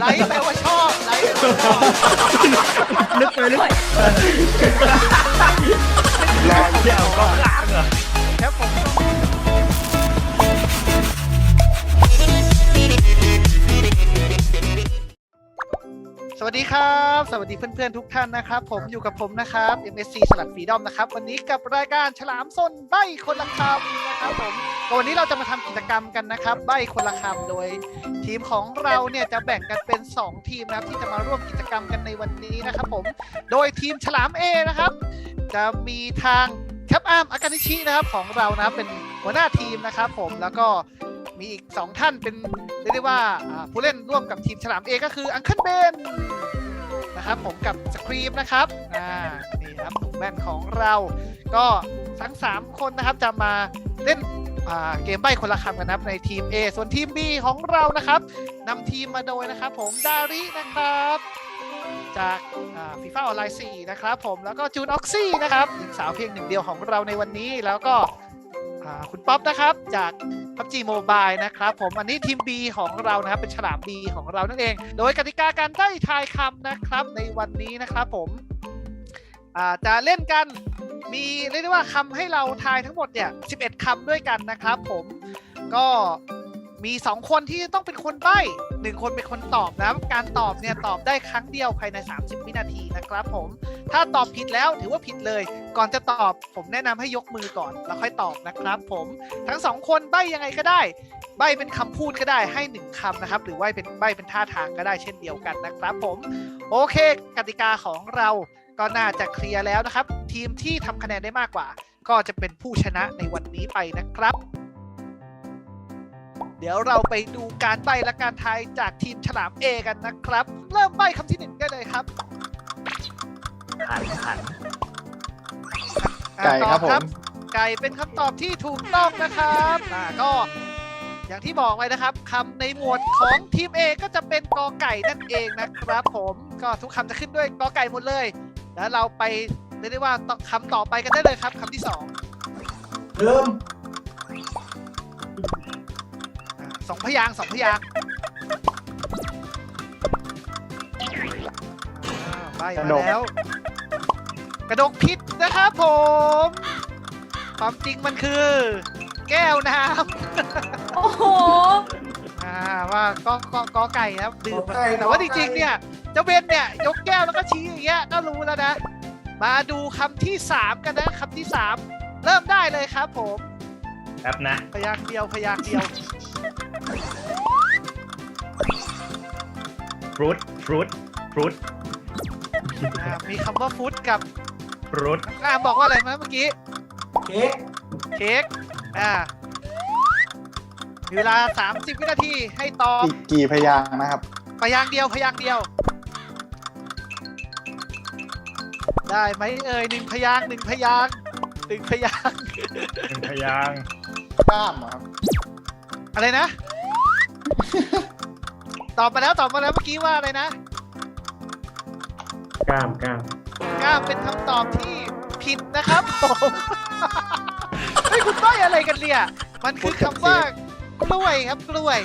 ไลค์แปลว่าชอบไลค์แปลว่าชอบ ลึกไปลึก ครับ สวัสดีเพื่อนๆทุกท่านนะครับ ผมอยู่กับผมนะครับ MSC สลัดฟรีดอมนะครับ วันนี้กับรายการฉลามซนใบคนละคำนะครับผมก็วันนี้เราจะมาทำกิจกรรมกันนะครับ ใบคนละคำโดย ทีมของเราเนี่ยจะแบ่งกันเป็น 2 ทีมนะครับที่จะมาร่วมกิจกรรมกันในวันนี้นะครับผมโดยทีมฉลาม A นะครับ จะมีทางแคปอาร์มอากานิชินะครับของเรานะครับเป็นหัวหน้าทีมนะครับผมแล้วก็ มีอีก 2 ท่านเป็นเรียกได้ว่าผู้เล่นร่วมกับทีมฉลาม A ก็คืออังเคิลเบนนะครับผมกับสครีมนะครับอ่านี่ครับหนุ่มแม่นของเรา ก็ทั้ง 3 คนนะครับจะมาเล่นเกมใบ้คนละคำกันนะครับในทีม A ส่วนทีม B ของเรานะครับนำทีมมาโดยนะครับ ผมดารินะครับ จากฟีฟ่าออนไลน์4นะครับผมแล้วก็จูนออกซี่นะครับหญิงสาวเพียงหนึ่งเดียวของเราในวันนี้แล้วก็ คุณป๊อปนะครับจาก PUBG Mobile นะครับผมอันนี้ทีม B ของเรานะครับ เป็นฉลาม B ของเรานั่นเอง โดยกติกาการได้ทายคำนะครับในวันนี้นะครับผมจะเล่นกันมีเรียกได้ว่าคำให้เราทายทั้งหมดเนี่ย 11คำด้วยกันนะครับผมก็มี 2 คนที่ต้องเป็นคนใบ้หนึ่งคนเป็นคนตอบนะครับการตอบเนี่ยตอบได้ครั้งเดียวภายใน 30 วินาทีนะครับผม ถ้าตอบผิดแล้วถือว่าผิดเลย ก่อนจะตอบผมแนะนำให้ยกมือก่อนแล้วค่อยตอบนะครับผมทั้งสองคนใบยังไงก็ได้ ใบเป็นคำพูดก็ได้ให้หนึ่งคำนะครับ หรือว่าเป็นใบเป็นท่าทางก็ได้เช่นเดียวกันนะครับ ผมโอเค กติกาของเราก็น่าจะเคลียร์แล้วนะครับ ทีมที่ทำคะแนนได้มากกว่า ก็จะเป็นผู้ชนะในวันนี้ไปนะครับ เดี๋ยวเราไปดูการใบและการทายจากทีมฉลาม A กันนะครับ เริ่มใบคำที่หนึ่งได้เลยครับ หันหันอะไก่ครับตอผม ไก่เป็นคำตอบที่ถูกต้องนะครับอ่าก็อย่างที่บอกไว้นะครับคำในหมวดของทีม A ก็จะเป็นกอไก่นั่นเองนะครับ ผมก็ทุกคำจะขึ้นด้วยกอไก่หมดเลย แล้วเราไปเรียกได้ว่าต่อคำต่อไปกันได้เลยครับคำที่สองเริ่มอ่าสองพยางค์สองพยางค์อ่าใบกระมาดกแล้ว กระดกพิษนะครับผม ความจริงมันคือ แก้วน้ำโอ้โหอ่าว่าก็ก็ก็ไก่ครับดื่มกอไก่แต่ว่ากจอไก่ริงๆเนี่ยเจ้าเบนเนี่ยยกแก้วแล้วก็ชี้อย่างเงี้ยก็รู้แล้วนะ มาดูคำที่สามกันนะคำที่สามเริ่มได้เลยครับผม แป๊บนะ พยางค์เดียวพยางค์เดียว ฟรุต ฟรุต ฟรุต อ่ามีคำว่าฟุตกับฟ รุตอ่าบอกว่าอะไรนะเมื่อกี้ เค้กเค้ก อ่ามีเวลา 30 วินาทีให้ตอบกี่กี่พยางค์นะครับ พยางค์เดียวพยางค์เดียว ได้ไหมเอ่ยหนึ่งพยางค์หนึ่งพยางค์หนึ่งพยางค์หนึ่งพยางค์กล้ามเหรอครับอะไรนะ ตอบมาแล้วตอบมาแล้วเมื่อกี้ว่าอะไรนะ กล้ามกล้าม กล้ามเป็นคำตอบที่ผิดนะครับผมเฮ้ยคุณต้อยอะไรกันเนี่ย มันคือคำว่ากล้วยครับกล้วย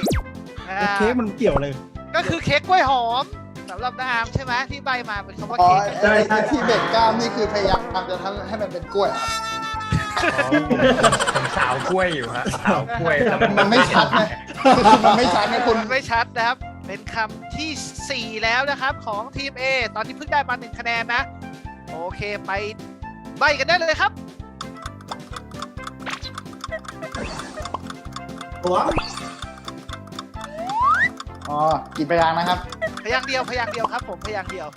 อ่าเค้กมันเกี่ยวเลย ก็คือเค้กกล้วยหอมสำหรับน้าอามใช่ไหมที่ใบมาเป็นคำว่าอ๋อเค้กใช่ไอ้ใช่ ที่เบรกกล้ามนี่คือพยายามจะทำให้มันเป็นกล้วยเหรอครับผมสาวกล้วยอยู่ฮะสาวกล้วยแล้วมันไม่ชัดนะมันไม่ชัดนะคุณมันไม่ชัดนะครับ เป็นคำที่ 4 แล้วนะครับของทีม A ตอนนี้เพิ่งได้มาหนึ่งคะแนนนะ โอเคไปใบกันได้เลยครับหัวอ๋อกี่พยางค์นะครับ พยางค์เดียวพยางค์เดียวครับ ผมพยางค์เดียว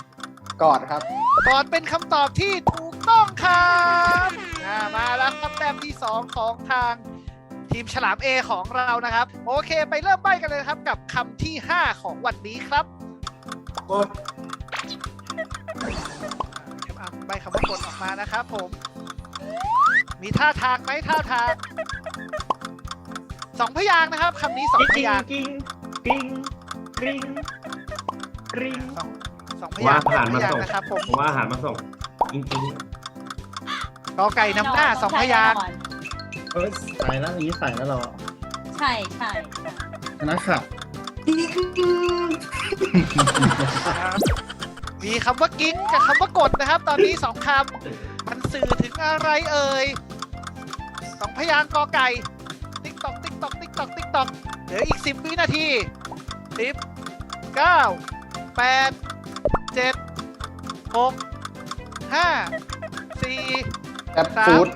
กอดครับก่อนเป็นคำตอบที่ถูกต้องครับอ่ามาแล้วครับแต้มที่ 2 ของทางทีมฉลาม A ของเรานะครับ โอเค ไปเริ่มใบกันเลยนะครับ กับคำที่ 5 ของวันนี้ครับ กด มานะครับผม มีท่าทางไหมท่าทางสองพยางค์นะครับคำนี้สองพกิ้งยางค์กิ้งกิ้งกริ๊งกริ๊งสองสองพยางค์ว่าผ่านสองพางค์มายส่งนะครับผมผมว่าอาหารมาส่งจริงกอไก่นำหน้าสองพยางค์เออใส่แล้วอย่างนี้ใส่แล้วเราใช่ใช่ชนะขับครับ มีคำว่ากิ้งกับคำว่ากดนะครับ ตอนนี้สองคำมันสื่อถึงอะไรเอ่ยสองพยางค์กอไก่ ติ๊กตอกติ๊กตอกติ๊กตอกติ๊กตอกเหลืออีกสิบวินาทีสิบเก้าแปดเจ็ดหกห้าสี่แอปฟูด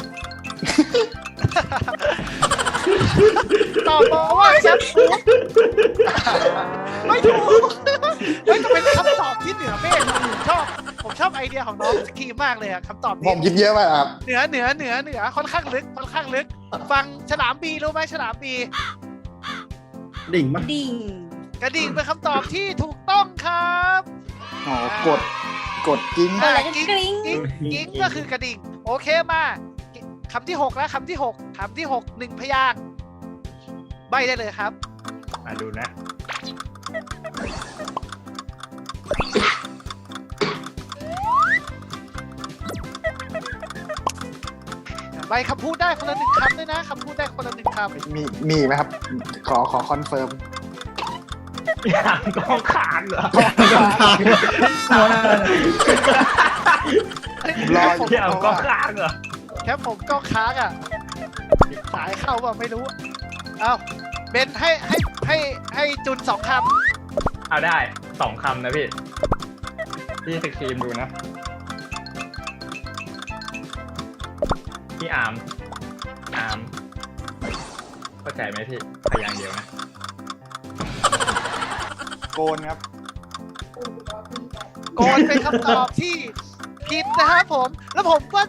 ตอบมาว่าแชทฟูดไม่ถูก เฮ้ยจะเป็นคำตอบที่เหนือเมฆผมชอบ ผมชอบไอเดียของน้องสกีมากเลยอะคำตอบผนี้ มคิดเยอะมากครับ เหนือเหนือเหนือเหนือค่อนข้างลึกค่อนข้างลึก ฟังฉลามบีรู้ไหมฉลามบี ดิ่งมั้ยดิ่ง กระดิ่งเป็นคำตอบที่ถูกต้องครับอ๋อกด กดกิ้ง เออแล้วก็กริ๊ง กิ้งกิ้งก็คือกระดิ่ง โอเคมาคำที่หกแล้วคำที่หกคำที่หกหนึ่งพยางค์ใบได้เลยครับมาดูนะ ใบคำพูดได้คนละหนึ่งคำด้วยนะคำพูดได้คนละหนึ่งคำมีมีไหมครับ ขอขอคอนเฟิร์มอย่างกองขานเหรอรออผมยู่อย่างกองขานเหรอ แค่ผมก็ค้างอะสายเข้าว่าไม่รู้เอ้าเบนให้ให้ให้ให้จุนสองคเอาได้ สองคำนะพี่ พี่สกรีมดูนะ พี่อาร์มอาร์มเข้าใจไหมพี่พยางค์เดียวนะ โกนครับำโกนเป็นคำตอบที่ผิดนะครับผม แล้วผมก็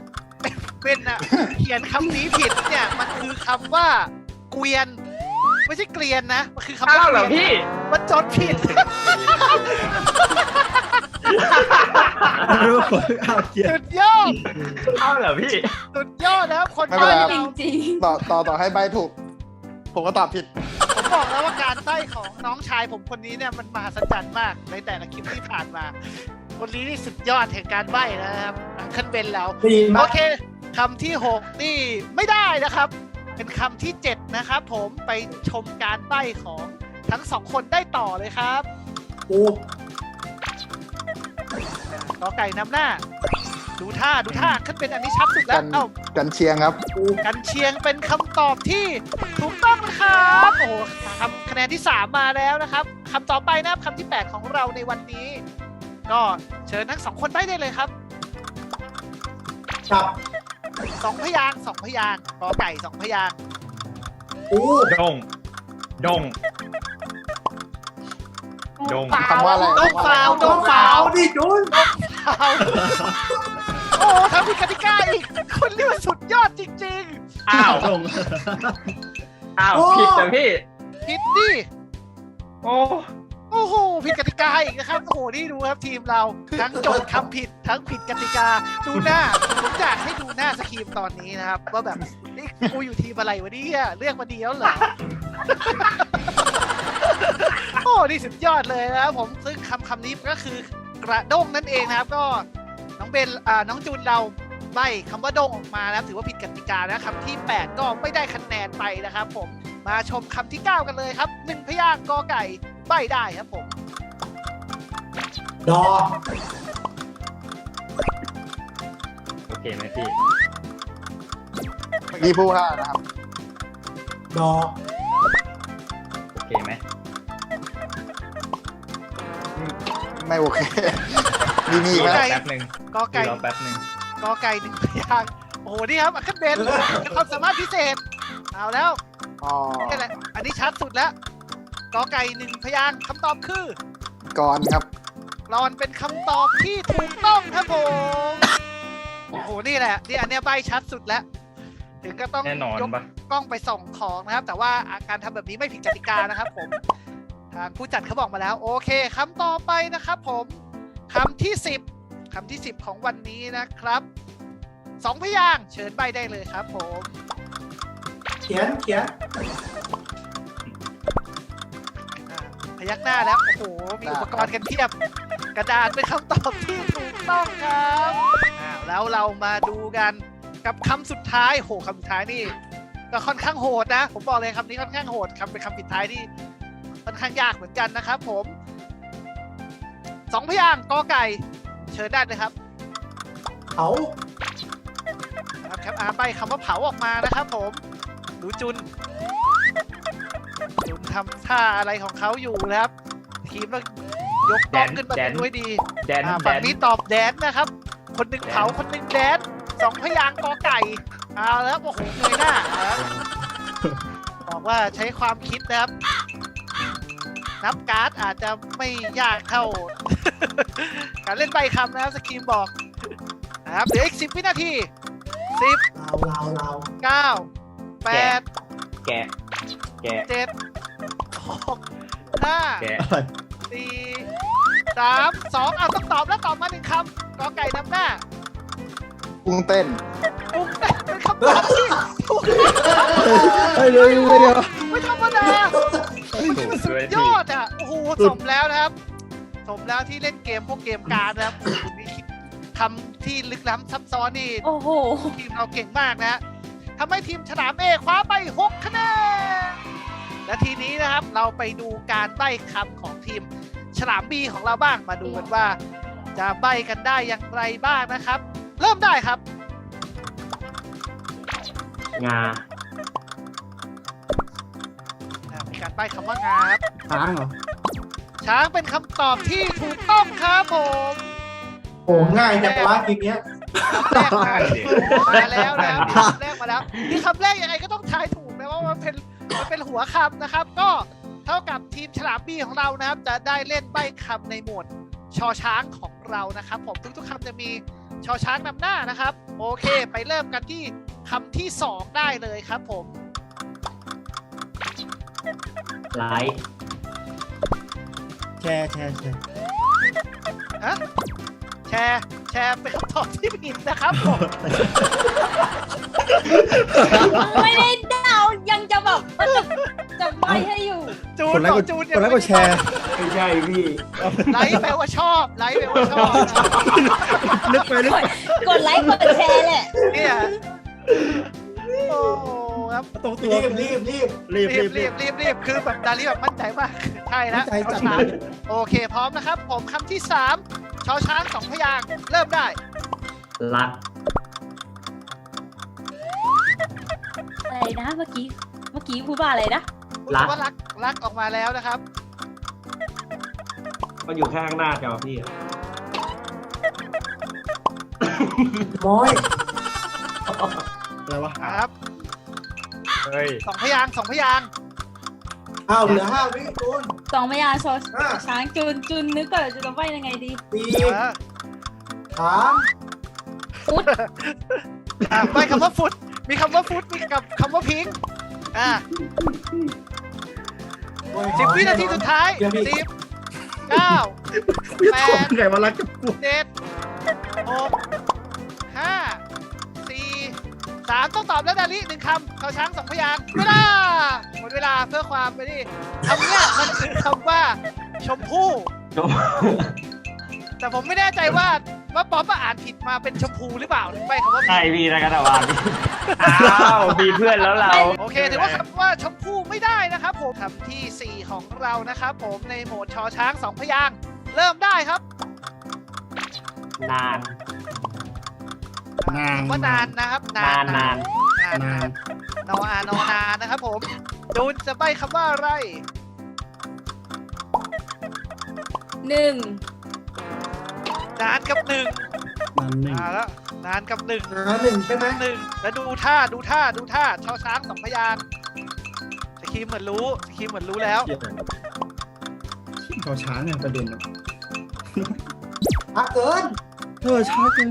เป็นอะ เขียนคำนี้ผิดเนี่ย มันคือคำว่าเกวียน ไม่ใช่เกลียนนะ มันคือคำว่าอ้าวเหรอเกวียนพี่ มันจดผิด รู้ว่าเอาเกียร์สุดยอดอ้าวเหรอพี่ สุดยอดแล้วคนไม่เป็นไรครับจเราริงต่อต่อต่อให้ใบถูก ผมก็ตอบผิด ผมบอกแล้วว่าการใบ้ของน้องชายผมคนนี้เนี่ยมันมหัศจรรย์มากในแต่ละคลิปที่ผ่านมา คนนี้นี่สุดยอดแห่งการใบ้นะครับขึ้นเบนแล้วดีมาโอกเคคำที่6นี่ไม่ได้นะครับ เป็นคำที่ 7 นะครับผมไปชมการใบ้ของทั้งสองคนได้ต่อเลยครับปูกอไก่นำหน้า ดูท่าดูท่าขึ้นเป็นอันนี้ชัดสุดแล้กัวน เอ้า กันเชียงครับ กันเชียงเป็นคำตอบที่ถูกต้องนะครับโอ้โหคำคะแนนที่ 3 มาแล้วนะครับคำต่อไปนะครับคำที่ 8 ของเราในวันนี้ ก็เชิญทั้งสองคนได้ได้เลยครับจับ สองพยางค์สองพยางค์กอไก่สองพยางค์ปูดง ดง ดง คำว่าอะไร ดงฟาวดงฟาว ดิจุนฟาวโอ้ทำผิดกติกาอีกคนนี้มันสุดยอดจริงอ้าวตรงอ้าวผิดเหรอพี่ๆ ผิดดิ โอ้ โอ้โหผิดกติกาอีกนะครับโอ้โหนี่ดูครับทีมเราทั้งโจทย์คำผิดทั้งผิดกติกาดูหน้าผมอยากให้ดูหน้าสครีมตอนนี้นะครับว่าแบบนี่กูอยู่ทีมอะไรวะเนี่ยเลือกมาดีแล้วเหรอ โอ้นี่สุดยอดเลยนะครับผมซึ่งคำคำนี้ก็คือกระด้งนั่นเองนะครับก็น้องเบนอ่าน้องจูนเราใบคำว่าด้งออกมาแล้วถือว่าผิดกติกานะคำที่ 8 ก็ไม่ได้คะแนนไปนะครับ ผมมาชมคำที่ 9 กันเลยครับหนึ่งพยางค์กอไก่ ใบได้ครับผมดอโอเคไหมพี่เมื่อกี้พูดว่านะครับ ดอโอเคไหมไม่โอเค มีมีอีกไหมไก่แป๊บหนึ่งกอไก่รอแป๊บหนึ่งกอไก่หนึ่งพยางค์โอ้โหนี่ครับขึ้นเบนความสามารถพิเศษเอาแล้วอ๋อ นี่แหละอันนี้ชัดสุดแล้ว กอไก่หนึ่งพยางค์คำตอบคือ ก่อนครับ รอนเป็นคำตอบที่ถูกต้องครับผมโอ้โหนี่แหละนี่อันเนี้ยใบชัดสุดแล้ว ถึงก็ต้องแน่นอนยกปะกล้องไปส่องของนะครับ แต่ว่าการทำแบบนี้ไม่ผิดกติกานะครับผม ทางผู้จัดเขาบอกมาแล้ว โอเคคำต่อไปนะครับผมคำที่สิบคำที่สิบของวันนี้นะครับสองพยางค์เชิญใบได้เลยครับผม เขียนเขียนอ่า พยักหน้าแล้ว โอ้โห มีอุปกรณ์กันเทียบ กระดาษเป็นคำตอบที่ถูกต้องครับอ่าแล้วเรามาดูกันกับคำสุดท้าย โหคำสุดท้ายนี่ ก็ค่อนข้างโหดนะ ผมบอกเลยคำนี้ค่อนข้างโหดคำเป็นคำปิดท้ายที่ค่อนข้างยากเหมือนกันนะครับผมสองพยางค์กอไก่เชิญได้เลยครับเผาครับแคปอาร์ใบคำว่าเผาออกมานะครับผมดูจุนจุน ทำท่าอะไรของเขาอยู่นะครับ ทีมเรายกต้องขึ้นมาเป็นด้วยดีแดนอ่าแดฝั่งนนี้ตอบแดนนะครับ คนหนึ่งเผาคนหนึ่งแดนสองพยางค์กอไก่เอาแล้วโอ้โหเงยหน้าเอาแล้วบอกว่าใช้ความคิดนะครับ นับการ์ดอาจจะไม่ยากเท่า การเล่นใบคำนะครับสกีมบอกนะครับเหลืออีกสิบวินาทีสิบลาวลาวลาวเก้าแปดแกะแกะ เจ็ด หกห้าแกะอะไรสี่สามสองเอาต้องตอบแล้วตอบมาหนึ่งคำกอไก่นำหน้ากุ้งเต้นปุ๊บเป็นคำตอบที่ถูกเฮ้ยเดี๋ยวเดี๋ยวเดี๋ยวไม่ธรรมดาถูกด้วยยพี่อดอะโอ้โหสมแล้วนะครับ สมแล้วที่เล่นเกมพวกเกมการดนะครับมีคิดคำที่ลึกล้ำซับซ้อนนี่โอ้โห ทีมเราเก่งมากนะฮะทำให้ทีมฉลามเอคว้าไป 6 คะแนน และทีนี้นะครับเราไปดูการใบ้คำของทีมฉลามบีของเราบ้างมาดูกันว่า จะใบ้กันได้อย่างไรบ้างนะครับ เริ่มได้ครับ งาอ่ามีการใบ้คำว่างาครับช้างเหรอช้างเป็นคำตอบที่ถูกต้องครับผมโอ้ง่ายจังวะทีเนี้ยแรกมามาแล้วนะครับคำแรกมาแล้วนี่คำแรกยังไงก็ต้องทายถูกนะว่ามันเป็น มันเป็นหัวคำนะครับ ก็เท่ากับทีมฉลามบีของเรานะครับ จะได้เล่นใบ้คำในหมวดชอช้างของเรานะครับ ผมทุกๆคำจะมีชอช้างนำหน้านะครับ โอเค ไปเริ่มกันที่คำที่สองได้เลยครับผมไลท์แชร์แชร์แชร์แชร์แชร์เป็นคำตอบที่ผิดนะครับผม ไม่ได้ กนดไลค์บกอดกจูนกดไลค์กดแชร์ ไม่ใช่พี่ไลค์แปลว่าชอบ ไลค์แปลว่าชอบนึกไปนึกกดกดไลค์กดแชร์แหละเนี่ยโอ้ครับตรงตัวรีบรีบรีบรีบรีรีบบรีบรีบรีบคือแบบดารีแบบมั่นใจมากใช่แล้วมั่นใจจัดชอช้างโอเค พร้อมนะครับ ผมคำที่สามชอช้างสองพยางค์เริ่มได้รัดอะไรนะเมื่อกี้เมื่อกี้พูดว่าอะไรนะ พูดว่ารักรักออกมาแล้วนะครับมันอยู่ข้างหน้าจอพี่มอยอะไรวะครับเฮ้ยสองพยางค์สองพยางค์อ้าวเหลือห้าวิคุณสองพยางค์ชออะช้างจูนจูนนึกก่อนจะใบยังไงดีสี่เออสามฟุตอะไม่คำว่าฟุตมีคำว่าฟุตมีกับคำว่าพิงค์อะโอ้ย สิบวินาทีสุดท้ายเดี๋ยวพี่สิบเก้าแปดไงมารักกับกูเจ็ดหกห้าสี่สามต้องตอบแล้วดาลิหนึ่งคำเขาช้างสองพยางค์เวลาหมดเวลาเพื่อความไปนี่คำเนี้ยมันคือคำว่าชมพู่แต่ผมไม่แน่ใจว่าว่าป๊อปอะอ่านผิดมาเป็นชมพูหรือเปล่าหรือไม่คำว่าใช่พี่นะกันตะวันอ้าวมีเพื่อนแล้วเรา โอเคถือว่าคำ ครับผมคำที่สี่ของเรานะครับผมในโหมดชอช้างสองพยางค์เริ่มได้ครับนาน นาน ว่านานนะครับนานนานนานนานนอนานอนานนะครับผมจูนจะใบคำว่าอะไรหนึ่งนานกับหนึ่งนานหนึ่งมาแล้วนานกับหนึ่งนานหนึ่งใช่ไหม หนึ่งแล้วดูท่าดูท่าดูท่าชอช้างสองพยางค์ สกีมเหมือนรู้สกีมเหมือนรู้แล้ว เขาช้าไงประเด็นอะอะเกินเธอช้าเกิน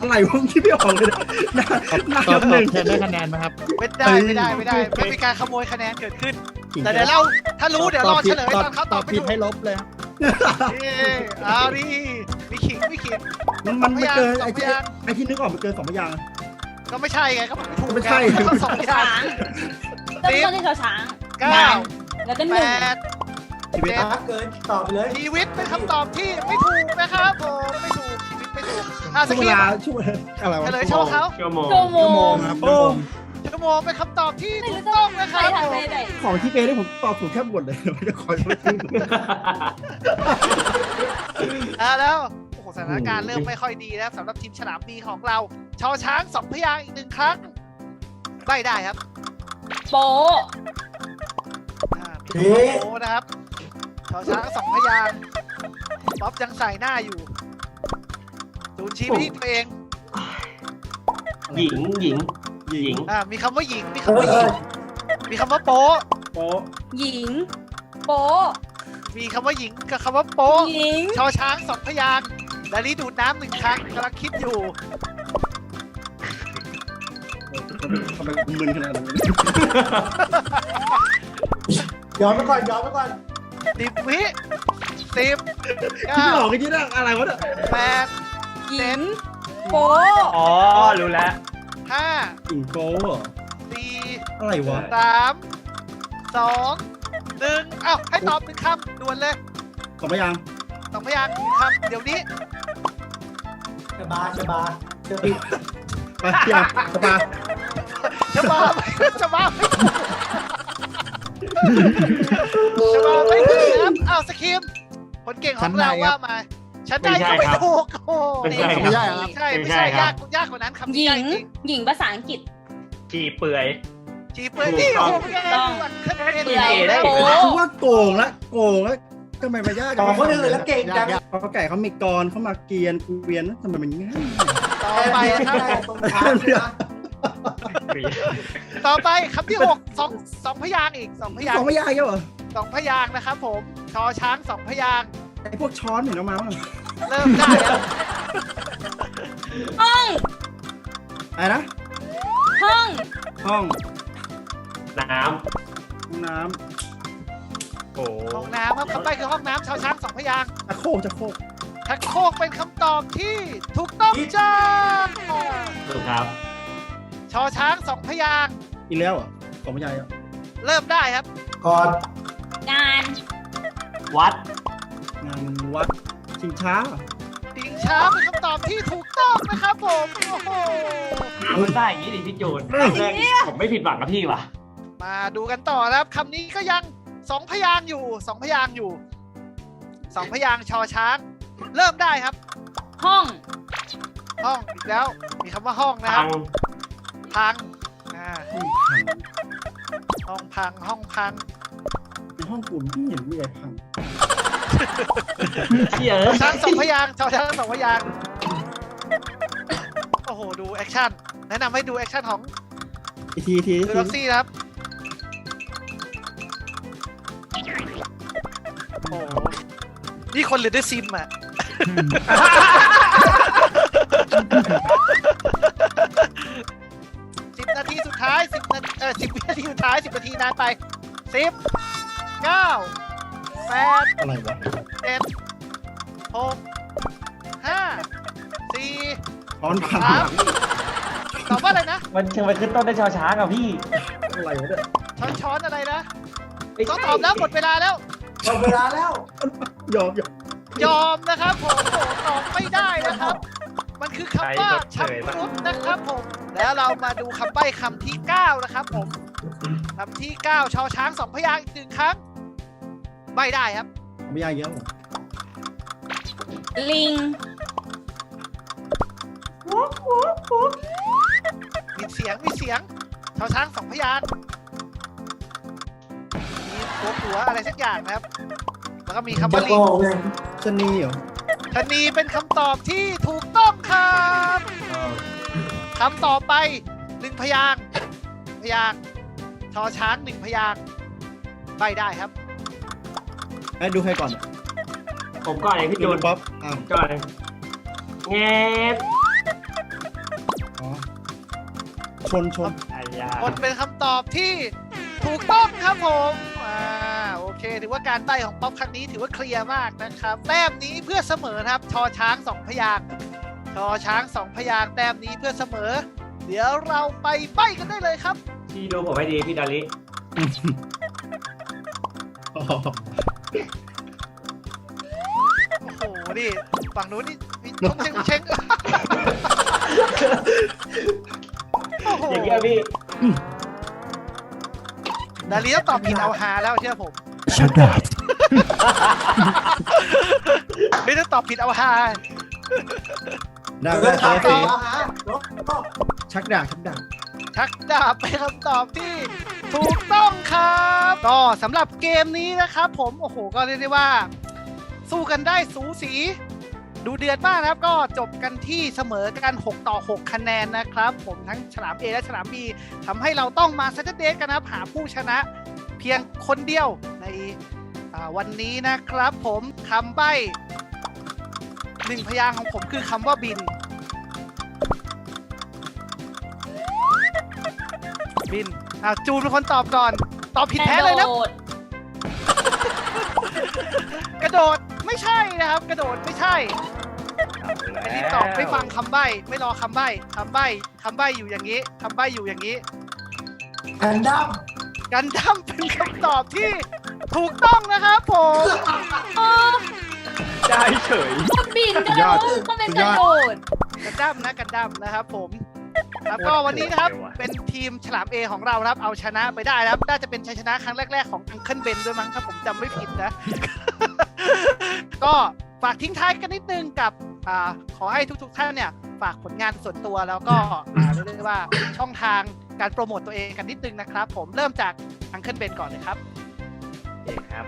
อะไรวะที่ไม่ออกเลยนะหน้าหน้ากับหนึ่งแทนได้คะแนนไหมครับไม่ได้ไม่ได้ไม่ได้ ไม่มีการขโมยคะแนนเกิดขึ้น แต่เดี๋ยวเราถ้ารู้เดี๋ยวรอเฉลยตอนเขาตอบไม่ผิดถูกให้ลบเลยครับเอ้ยเอาดิมีขิงมีขิงมันมันไม่เกินสองไอ้ที่พยางค์ไอ้ที่นึกออกมันเกินสองพยางค์ ก็ไม่ใช่ไงก็ไม่ถูกไม่ใช่งก็สองพยางช้างค์ เริ่มต้นที่ชอช้างเก้าแล้วก็หแปนึ่งดชีวิตเจ็ดอะเกินตอบไปเลยชีวิตเป็นคำตอบที่ไม่ถูกนะครับผมไม่ถูกชีวิตไม่ถูกอะสช่วงเวกีลาช่วงอะไรวะเฉลยโชว์เขาชั่วโมง ชั่วโมชั่วโมงงครับโอ้ชั่วโมงโมงเป็นคำตอบที่ถูกต้องนะคใครรับผทำมได้ไหนของที่เปย์ได้ผมตอบถูกแค่หมดเลยไม่ได้ขอโทษทีอ่าแล้วโอ้โหสถานการณ์เริ่มไม่ค่อยดีแล้วสำหรับทีมฉลามบีของเราชอช้างสองพยางค์อีกหนึ่งครั้งไม่ได้ครับ โป๊ะอ่าพี่โอ้นะครับชอช้างสองพยางค์ป๊อปยังใส่หน้าอยู่ดูนชี้ไปที่ตัวเองหญิงหญิงหญิงอ่ามีคำว่าหญิงมีคำว่าหญิงมีคำว่าโป๊ะโป๊ะหญิง โป๊ะมีคำว่าหญิงกับคำว่าโป๊ะหญิงชอช้างสองพยางค์ดาลีดูดน้ำหนึ่งครั้งกำลังคิดอยู่ ทำไมมึนขนาดนั้นย้อนไปก่อนย้อนไปก่อนสิบวิสิบที่เก้าหลอกกันที่นั่นอะไรวะเนี่ยแปดหญิงโป๊ะอ๋อ รู้แล้ว ห้าอิงโก้เหรอสี่อะไรวะสามสองหนึ่งเอ้าให้ตอบหนึ่งคำด่วนเลยสองพยางค์สองพยางค์หนึ่งคำเดี๋ยวนี้ชบาชบาเชอรี่ไปพี่อาร์สปา จะมาไหมจะมาไหมจะมาไหมครับอ้าวสกิมคนเก่งของเราว่ามาฉันได้ก็ไม่ถูกโอ้โหไม่ใช่ไม่ใช่ครับใช่ไม่ใช่ยากยากกว่านั้นคำหนี้ญิยากงจริงหญิงภาษาอังกฤษ จีเปื่อย จีเปื่อยนี่โอ้โหแกต้องขึ้นเป็นเปื่อยได้โป๊ะคือว่าโกงละโกงละทำไมมายากต่อคนอื่นแล้วเก่งจังเขาไก่เขามีกรเขามาเกียนกูเวียนทำไมมันง่ายต่อไปครับตรงกลางนะ ต่อไปคำที่หกสองสองพยางค์อีกสองพยางสองค์พยางค์เยอะเหรอสองพยางค์นะครับผมชอช้างสองพยางค์ไอพวกช้อนเห็นออกมาบ้างเริ่มได้แล้วห้องอะไรนะห้องห้องน้ห้องน้โอ้ห้องน้ำครับคำใบ้คือห้องน้ำชอช้างสองพยางค์ำตะโคกตะโคกชักโครกเป็นคำตอบที่ถูกต้องจ้าำถูกครับ ชอช้างสองพยางค์อีกแล้วเหรอสองพยางค์เหรอเริ่มได้ครับก่อนงานวัด งานวัดชิงช้าติงช้าเป็นคำตอบที่ถูกต้องนะครับผมโอ้โหรู้ได้อย่างนี้ดิพี่จูนผมไม่ผิดหวังกับพี่ว่ะ มาดูกันต่อนะครับคำนี้ก็ยังสองพยางค์อยู่สองพยางค์อยู่สองพยางค์ชอช้าง เริ่มได้ครับ ห้องห้องอีกแล้ว มีคำว่าห้องนะคพัรับ ง พังอ่าห้องพังห้องพังห้องพังในห้องกลุ่มที่เห็นมีอะไรพังเชี่ยชอช้างสองพยางค์ชอช้างสองพยางค์โอ้โหดูแอคชั่นแนะนำให้ดูแอคชั่นของอีกทีอีกทีอีกดูทีล็อกซี่นะครับโอ้โหนี่คนหรือได้ซิมอะ สุดท้ายสิบนาทีเออสิบวินาทีสุดท้ายสิบนาทีนานไปสิบเก้าแปดอะไรวะเจ็ดหกห้าสี่ช้อนพังสามตอบว่าอะไรนะมันเชิงไปขึ้นต้นได้ชอช้างอะพี่อะไรวะเนี่ยช้อนช้อนอะไรนะต้องตอบแล้วหมดเวลาแล้ว หมดเวลาแล้ว ยอมยอมยอมนะครับผมโอ้ตอบไม่ได้นะครับ มันคือคำว่าชำรุดนะครับผม แล้วเรามาดูคำใบ้คำที่ 9 นะครับผมคำที่ 9ชอช้างสองพยางค์อีกหนึ่งครั้งใบ้ได้ครับ ไม่ยากเยอะหรอลิง มีเสียงมีเสียงชอช้างสองพยางค์มีหัวหัวอะไรสักอย่างนะครับ แล้วก็มีคำจะว่าลิโกงงไงชะนีเหรอชะนีเป็นคำตอบที่ถูกต้องครับ คำต่อไปหนึ่งพยางค์พยางค์ชอช้างหนึ่งพยางค์ใบได้ครับไอ้ดูใครก่อนผมก่อนเลยพี่ดูจูนป๊อปอ้าวก่อนเลยแงบอ๋อชนชนไอ้ยาคนเป็นคำตอบที่ถูกต้องครับผมอ่าโอเค ถือว่าการใต้ของป๊อปครั้งนี้ถือว่าเคลียร์มากนะครับ แต้มนี้เพื่อเสมอนะครับชอช้างสองพยางค์ ชอช้างสองพยางค์แต้มนี้เพื่อเสมอ เดี๋ยวเราไปใบ้กันได้เลยครับ พี่ดูผมให้ดีพี่ดาลิอ๋อโอ้โหนี่ฝั่งนู้นนี่มีชงเชงเชงโอ้โหอย่างเงี้ยพี่ดาลีต้องตอบผิดเอาฮาแล้วเชื่อผม Shut up ไม่ต้องตอบผิดเอาฮา ดาบเรื่องถามต่อฮะชักดาบชักดาบชักดาบเป็นคำตอบที่ถูกต้องครับ ก็สำหรับเกมนี้นะครับ ผมโอ้โหก็เรียกได้ว่า สู้กันได้สูสี ดูเดือดมากนะครับ ก็จบกันที่เสมอกัน 6 ต่อ 6 คะแนนนะครับ ผมทั้งฉลาม A และฉลาม B ทำให้เราต้องมาซัดเดทกันนะครับ หาผู้ชนะเพียงคนเดียวในอ่าวันนี้นะครับ ผมคำใบ้หนึ่งพยางค์ของผมคือคำว่าบิน บินอ่าจูนเป็นคนตอบก่อน ตอบผิดแท้เลยนะกรโดดกระโดดไม่ใช่นะครับ กระโดดไม่ใช่ อันนี้ตอบไม่ฟังคำใบ้ไม่รอคำใบ้คำใบ้คำใบ้อยู่อย่างนี้คำใบ้อยู่อย่างนี้แพนด้ากันดั้มเป็นคำตอบที่ถูกต้องนะครับผมอ๋อได้เฉยก็บินก็ก็เป็นกระโดด กันดั้มนะกันดั้มนะครับผม แล้วก็วันนี้นะครับเป็นทีมฉลาม A ของเรานะครับ เอาชนะไปได้นะครับน่าจะเป็นชัยชนะครั้งแรก ๆ ของอังเคิลเบนด้วยมั้งถ้าผมจำไม่ผิดนะ ก็ฝากทิ้งท้ายกันนิดนึงกับอ่าขอให้ทุกๆท่านเนี่ย ฝากผลงานส่วนตัวแล้วก็อ่าเรียกได้ว่าช่องทางการโปรโมตตัวเองกันนิดนึงนะครับ ผมเริ่มจากอังเคิลเบนก่อนเลยครับ โอเคครับ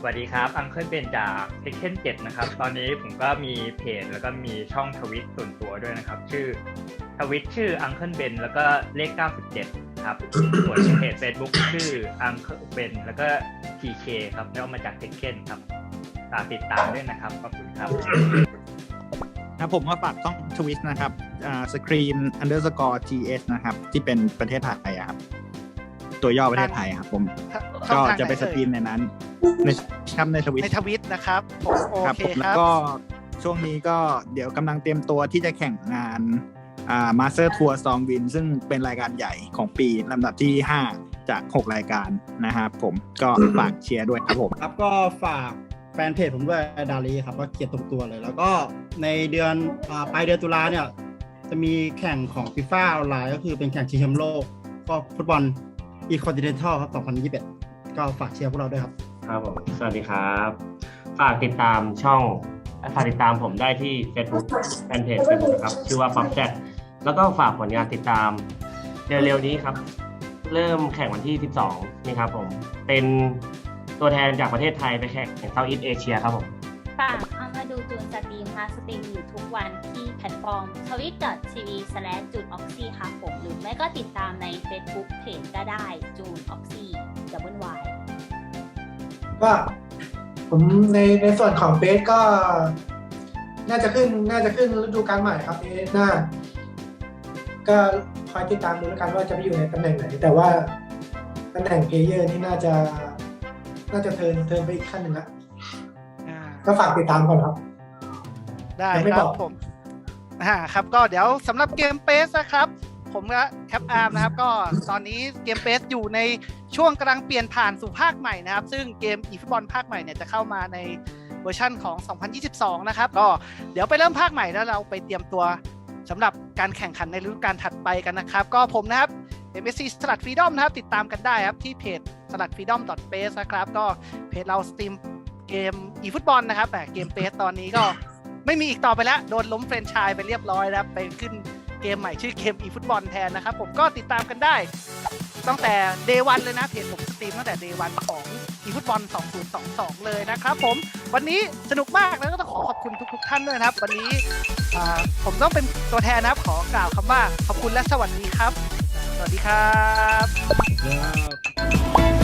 สวัสดีครับ อังเคิลเป็นจากเทคเ e น7นะครับ ตอนนี้ผมก็มีเพจแล้วก็มีช่องทวิตส่วนตัวด้วยนะครับ ชื่อ ทวิตชื่ออังเคิลเบนแล้วก็เลข 97 ครับส่วนเพจ Facebook ชื่ออังเคิลเบนแล้วก็ TK ครับแล้วมาจากเทคเ e นครับฝากติดตามด้วยนะครับ ขอบคุณครับ ครับผมก็ฝากต้องทวิตนะครับอ่า screen underscore ts นะครับ ที่เป็นประเทศไทยอะครับ ตัวย่อประเทศไทยครับผมช่อก็งทางจะไปหนสตรีมในนั้น ในครับในทวิตในทวิตนะครับผมโอครับเคผมคแล้วรับก็ช่วงนี้ก็เดี๋ยวกำลังเตรียมตัวที่จะแข่งงานอ่า มาสเตอร์ทัวร์ซองวินซึ่งเป็นรายการใหญ่ของปีลำดับที่ 5 จาก 6 รายการนะครับผมก็ฝากเชียร์ด้วยครับผม ครับก็ฝากแฟนเพจผมด้วยดารีครับก็เขียนตรงตัวเลย แล้วก็ในเดือนอาปลายเดือนตุลาเนี่ยจะมีแข่งของฟีฟ่าออนไลน์ก็คือเป็นแข่งชิงแชมป์โลก ก็ฟุตบอลอีคอนติเนนทัลครับ 2021 ก็ฝากเชียร์พวกเราด้วยครับ ครับผม สวัสดีครับ ฝากติดตามช่องฝากติดตามผมได้ที่ Facebook แฟนเพจ Facebook นะครับ ชื่อว่า p o p c h a t แล้วก็ฝากผลงานติดตามเร็วๆนี้ครับ เริ่มแข่งวันที่ 12 นี่ครับผม เป็นตัวแทนจากประเทศไทยไปแข่งเซาท์อีสเอเชียครับผมฝากเข้ามาดูจูนสตรีมค่ะสตรีมอยู่ทุกวันที่แพลตฟอร์ม twitch.tv จูนออกซี่ค่ะผมหรือไม่ก็ติดตามใน Facebook เพจก็ได้จูนออกซี่ดับเบิลวายก็ผมในในส่วนของเบสก็ น่าจะขึ้นน่าจะขึ้นฤดูกาลใหม่ครับเบสหน้า ก็คอยติดตามดูแล้วกันว่าจะไปอยู่ในตำแหน่งไหน แต่ว่าตำแหน่งเพลเยอร์นี่น่าจะ น่าจะเทิร์นเทิร์นไปอีกขั้นหนึ่งละอ่าก็ฝากติดตามก่อนครับ ได้ยังไม่ครับบอก ผมอ่าครับก็เดี๋ยวสำหรับเกมเปสนะครับ ผมและแคปอาร์มนะครับก็ตอนนี้เกมเปสอยู่ในช่วงกำลังเปลี่ยนผ่านสู่ภาคใหม่นะครับ ซึ่งเกมอีฟุตบอลภาคใหม่เนี่ยจะเข้ามาในเวอร์ชั่นของ 2022 นะครับ ก็เดี๋ยวไปเริ่มภาคใหม่แล้วเราไปเตรียมตัว สำหรับการแข่งขันในฤดูกาลถัดไปกันนะครับ ก็ผมนะครับ MSC สลัดฟรีดอมนะครับติดตามกันได้ครับ ที่เพจสลัดฟรีดอม b a s e นะครับ ก็เพจเราสตรีมเกมอีฟุตบอลนะครับแต่เกมเปสตอนนี้ก็ไม่มีอีกต่อไปแล้ว โดนล้มแฟรนไชส์ไปเรียบร้อยแล้วไปขึ้นเกมใหม่ชื่อเกม eFootball แทนนะครับ ผมก็ติดตามกันได้ ตั้งแต่ day 1เลยนะเพจผมสตรีมตั้งแต่ day 1ของ อีฟุตบอล 2022 เลยนะครับผมวันนี้สนุกมากแล้วก็ต้องขอขอบคุณทุกๆท่านด้วยนะครับ วันนี้ผมต้องเป็นตัวแทนนะครับ ขอกล่าวคำว่าขอบคุณและสวัสดีครับ สวัสดีครับ